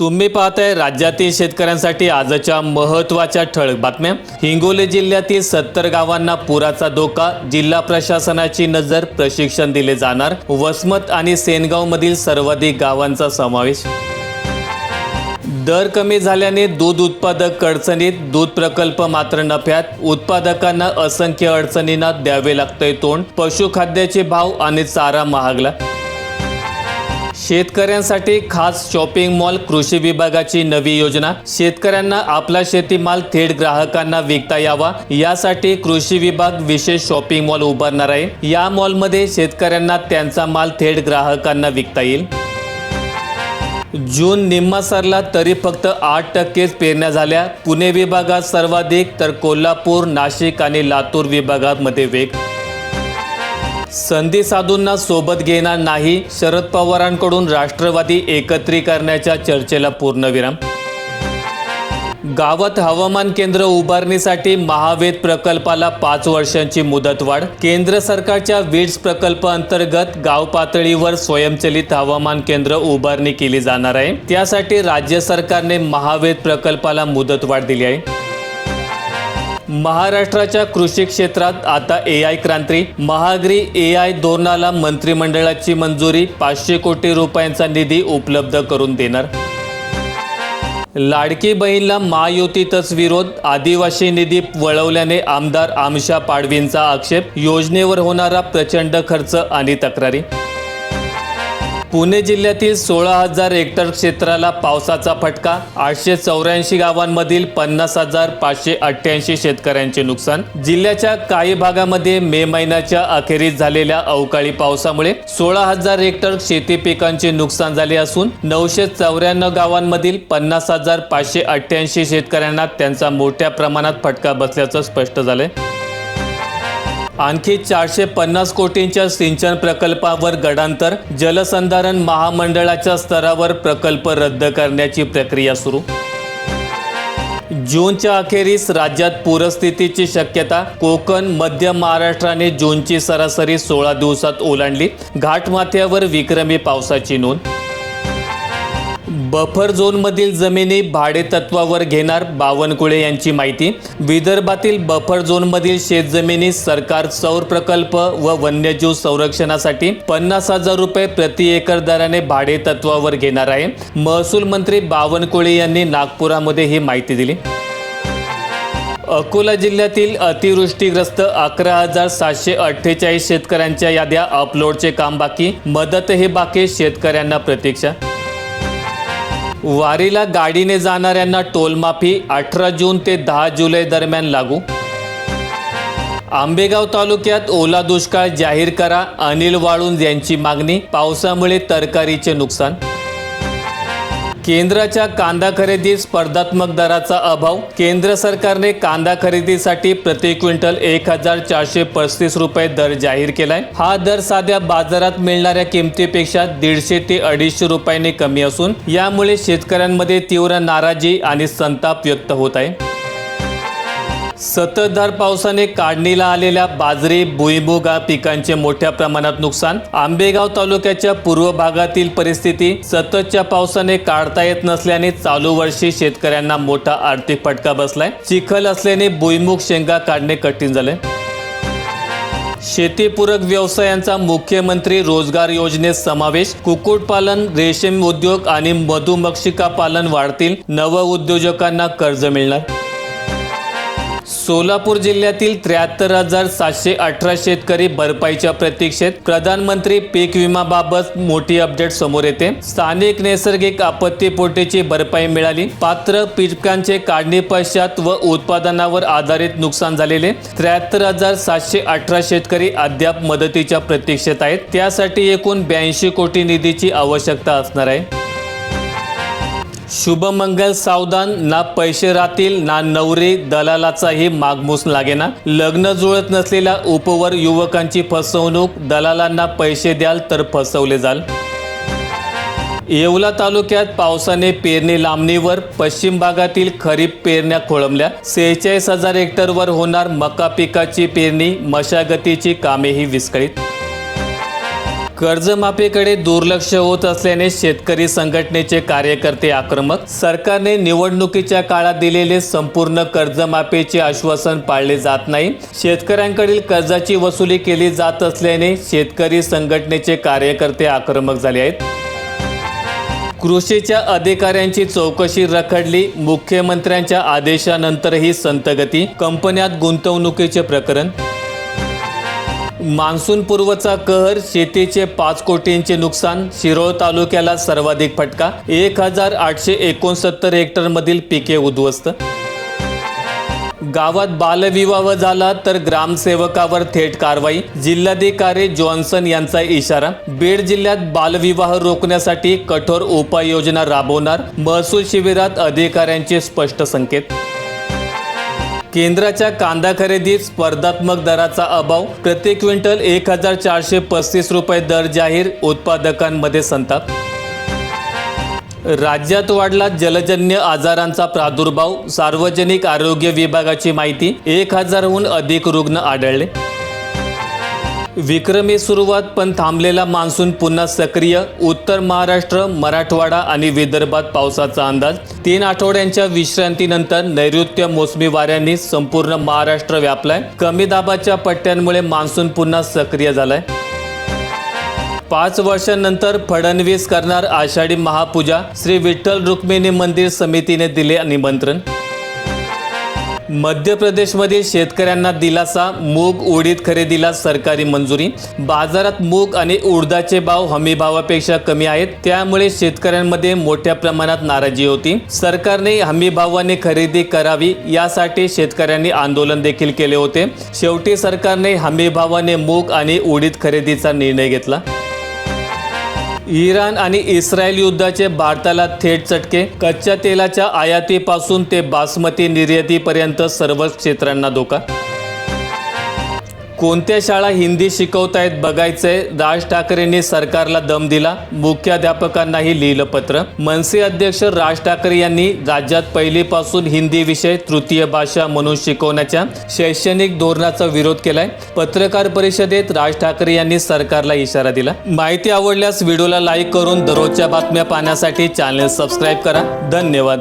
तुम्ही पाहताय राज्यातील शेतकऱ्यांसाठी आजच्या महत्त्वाच्या ठळक बातम्या. हिंगोली जिल्ह्यातील सत्तर गावांना पुराचा धोका जिल्हा प्रशासनाची नजर प्रशिक्षण दिले जाणार. वसमत आणि सेनगावमधील सर्वाधिक गावांचा समावेश. दर कमी झाल्याने दूध उत्पादक अडचणीत दूध प्रकल्प मात्र नफ्यात. उत्पादकांना असंख्य अडचणींना द्यावे लागतंय तोंड. पशुखाद्याचे भाव आणि चारा महागला. शेतकऱ्यांसाठी खास शॉपिंग मॉल कृषी विभागाची नवी योजना. शेतकऱ्यांना आपला शेतीमाल थेट ग्राहकांना विकता यावा. यासाठी कृषी विभाग विशेष शॉपिंग मॉल उभारणार आहे. या मॉलमध्ये शेतकऱ्यांना त्यांचा माल थेट ग्राहकांना विकता येईल. जून निम्मा सरला तरी फक्त आठ टक्केच पेरण्या झाल्या. पुणे विभागात सर्वाधिक तर कोल्हापूर नाशिक आणि लातूर विभागामध्ये वेग संधी साधूंना सोबत घेणार नाही शरद पवारांकडून राष्ट्रवादी एकत्रीकरणाच्या चर्चेला पूर्णविराम. गावात हवामान केंद्र उभारणीसाठी महावेद प्रकल्पाला पाच वर्षांची मुदतवाढ. केंद्र सरकारच्या वीज प्रकल्प अंतर्गत गाव पातळीवर स्वयंचलित हवामान केंद्र उभारणी केली जाणार आहे. त्यासाठी राज्य सरकारने महावेद प्रकल्पाला मुदतवाढ दिली आहे. महाराष्ट्राच्या कृषी क्षेत्रात आता ए आय क्रांती. महागरी ए आय धोरणाला मंत्रिमंडळाची मंजुरी पाचशे कोटी रुपयांचा निधी उपलब्ध करून देणार. लाडकी बहीणला महायुतीतच विरोध आदिवासी निधी वळवल्याने आमदार आमशा पाडवींचा आक्षेप योजनेवर होणारा प्रचंड खर्च आणि तक्रारी. पुणे जिल्ह्यातील सोळा हजार हेक्टर क्षेत्राला पावसाचा फटका आठशे चौऱ्याऐंशी गावांमधील पन्नास हजार पाचशे अठ्ठ्याऐंशी शेतकऱ्यांचे नुकसान. जिल्ह्याच्या काही भागामध्ये मे महिन्याच्या अखेरीस झालेल्या अवकाळी पावसामुळे सोळा हजार हेक्टर शेती पिकांचे नुकसान झाले असून नऊशे चौऱ्याण्णव गावांमधील पन्नास हजार पाचशे अठ्ठ्याऐंशी शेतकऱ्यांना त्यांचा मोठ्या प्रमाणात फटका बसल्याचं स्पष्ट झालंय. आणखी चारशे पन्नास कोटींच्या सिंचन प्रकल्पावर गडांतर जलसंधारण महामंडळाच्या स्तरावर प्रकल्प रद्द करण्याची प्रक्रिया सुरू. जूनच्या अखेरीस राज्यात पूरस्थितीची शक्यता कोकण मध्य महाराष्ट्राने जूनची सरासरी सोळा दिवसात ओलांडली. घाटमाथ्यावर विक्रमी पावसाची नोंद. बफर झोनमधील जमिनी भाडेतत्वावर घेणार बावनकुळे यांची माहिती. विदर्भातील बफर झोनमधील शेतजमिनी सरकार सौर प्रकल्प व वन्यजीव संरक्षणासाठी पन्नास हजार रुपये प्रति एकर दराने भाडेतत्वावर घेणार आहे. महसूल मंत्री बावनकुळे यांनी नागपुरामध्ये ही माहिती दिली. अकोला जिल्ह्यातील अतिवृष्टीग्रस्त अकरा हजार सातशे अठ्ठेचाळीस शेतकऱ्यांच्या याद्या अपलोडचे काम बाकी. मदत हे बाकी शेतकऱ्यांना प्रतीक्षा वारीला गाडीने जाणाऱ्यांना टोलमाफी अठरा जून ते दहा जुलै दरम्यान लागू. आंबेगाव तालुक्यात ओला दुष्काळ जाहीर करा अनिल वाळुंज यांची मागणी पावसामुळे तरकारीचे नुकसान. केंद्राच्या कांदा खरेदीत स्पर्धात्मक दराचा अभाव? केंद्र सरकारने कांदा खरेदीसाठी प्रति क्विंटल एक हजार चारशे पस्तीस रुपये दर जाहीर केलाय. हा दर साध्या बाजारात मिळणाऱ्या किमतीपेक्षा दीडशे ते अडीचशे रुपयांनी कमी असून यामुळे शेतकऱ्यांमध्ये तीव्र नाराजी आणि संताप व्यक्त होत आहे. सततधार पावसाने काढणीला आलेल्या बाजरी भुईमुग या पिकांचे मोठ्या प्रमाणात नुकसान. आंबेगाव तालुक्याच्या पूर्व भागातील परिस्थिती सततच्या पावसाने काढता येत नसल्याने चालू वर्षी शेतकऱ्यांना मोठा आर्थिक फटका बसलाय. चिखल असल्याने भुईमुग शेंगा काढणे कठीण झाले शेतीपूरक व्यवसायांचा मुख्यमंत्री रोजगार योजनेत समावेश. कुक्कुटपालन रेशीम उद्योग आणि मधुमक्षिका पालन वाढतील. नव उद्योजकांना कर्ज मिळणार. सोलापूर जिल्ह्यातील त्र्याहत्तर हजार सातशे अठरा शेतकरी भरपाईच्या प्रतीक्षेत प्रधानमंत्री पीक विमाबाबत मोठी अपडेट समोर येते. स्थानिक नैसर्गिक आपत्ती पोटीची भरपाई मिळाली. पात्र पिकांचे काढणी पश्चात व उत्पादनावर आधारित नुकसान झालेले त्र्याहत्तर हजार सातशे अठरा शेतकरी अद्याप मदतीच्या प्रतीक्षेत आहेत. त्यासाठी एकूण ब्याऐंशी कोटी निधीची आवश्यकता असणार आहे. शुभमंगल सावधान ना पैसे राहतील ना नवरी दलालाचाही मागमूस लागेना. लग्न जुळत नसलेल्या उपवर युवकांची फसवणूक दलालांना पैसे द्याल तर फसवले जाल. येवला तालुक्यात पावसाने पेरणी लांबणीवर पश्चिम भागातील खरीप पेरण्या खोळंबल्या. सेहेचाळीस हजार हेक्टरवर होणार मका पिकाची पेरणी मशागतीची कामेही विस्कळीत. कर्जमाफीकडे दुर्लक्ष होत असल्याने शेतकरी संघटनेचे कार्यकर्ते आक्रमक. सरकारने निवडणुकीच्या काळात दिलेले संपूर्ण कर्जमाफीचे आश्वासन पाळले जात नाही. शेतकऱ्यांकडील कर्जाची वसुली केली जात असल्याने शेतकरी संघटनेचे कार्यकर्ते आक्रमक झाले आहेत. कृषीच्या अधिकाऱ्यांची चौकशी रखडली. मुख्यमंत्र्यांच्या आदेशानंतरही संतगती कंपन्यात गुंतवणुकीचे प्रकरण मान्सूनपूर्वचा कहर शेतीचे पाच कोटींचे नुकसान शिरोळ तालुक्याला सर्वाधिक फटका एक हजार आठशे एकोणसत्तर हेक्टरमधील पिके उद्ध्वस्त. गावात बालविवाह झाला तर ग्रामसेवकावर थेट कारवाई जिल्हाधिकारी जॉन्सन यांचा इशारा. बीड जिल्ह्यात बालविवाह रोखण्यासाठी कठोर उपाययोजना राबवणार महसूल शिबिरात अधिकाऱ्यांचे स्पष्ट संकेत. केंद्राच्या कांदा खरेदीत स्पर्धात्मक दराचा अभाव प्रति क्विंटल एक हजार चारशे पस्तीस रुपये दर जाहीर उत्पादकांमध्ये संताप. राज्यात वाढला जलजन्य आजारांचा प्रादुर्भाव सार्वजनिक आरोग्य विभागाची माहिती एक हजारहून अधिक रुग्ण आढळले. विक्रमी सुरुवात पण थांबलेला मान्सून पुन्हा सक्रिय. उत्तर महाराष्ट्र मराठवाडा आणि विदर्भात पावसाचा अंदाज. तीन आठवड्यांच्या विश्रांतीनंतर नैऋत्य मोसमी वाऱ्यांनी संपूर्ण महाराष्ट्र व्यापलाय. कमी दाबाच्या पट्ट्यांमुळे मान्सून पुन्हा सक्रिय झालाय. पाच वर्षांनंतर फडणवीस करणार आषाढी महापूजा. श्री विठ्ठल रुक्मिणी मंदिर समितीने दिले निमंत्रण. मध्य प्रदेशमध्ये शेतकऱ्यांना दिलासा मूग उडीद खरेदीला सरकारी मंजुरी. बाजारात मूग आणि उडदाचे भाव हमी भावापेक्षा कमी आहेत त्यामुळे शेतकऱ्यांमध्ये मोठ्या प्रमाणात नाराजी होती. सरकारने हमी भावाने खरेदी करावी यासाठी शेतकऱ्यांनी आंदोलन देखील केले होते. शेवटी सरकारने हमी भावाने मूग आणि उडीद खरेदीचा निर्णय घेतला. इराण आणि इस्रायल युद्धाचे भारताला थेट चटके. कच्च्या तेलाच्या आयातीपासून ते बासमती निर्यातीपर्यंत सर्वच क्षेत्रांना धोका. कोणत्या शाळा हिंदी शिकवतायत बघायचंय? राज ठाकरेंनी सरकारला दम दिला. मुख्याध्यापकांनाही लिहिलं पत्र. मनसे अध्यक्ष राज ठाकरे यांनी राज्यात पहिलीपासून हिंदी विषय तृतीय भाषा म्हणून शिकवण्याच्या शैक्षणिक धोरणाचा विरोध केलाय. पत्रकार परिषदेत राज ठाकरे यांनी सरकारला इशारा दिला. माहिती आवडल्यास व्हिडिओला लाईक करून दररोजच्या बातम्या पाहण्यासाठी चॅनल सबस्क्राईब करा. धन्यवाद.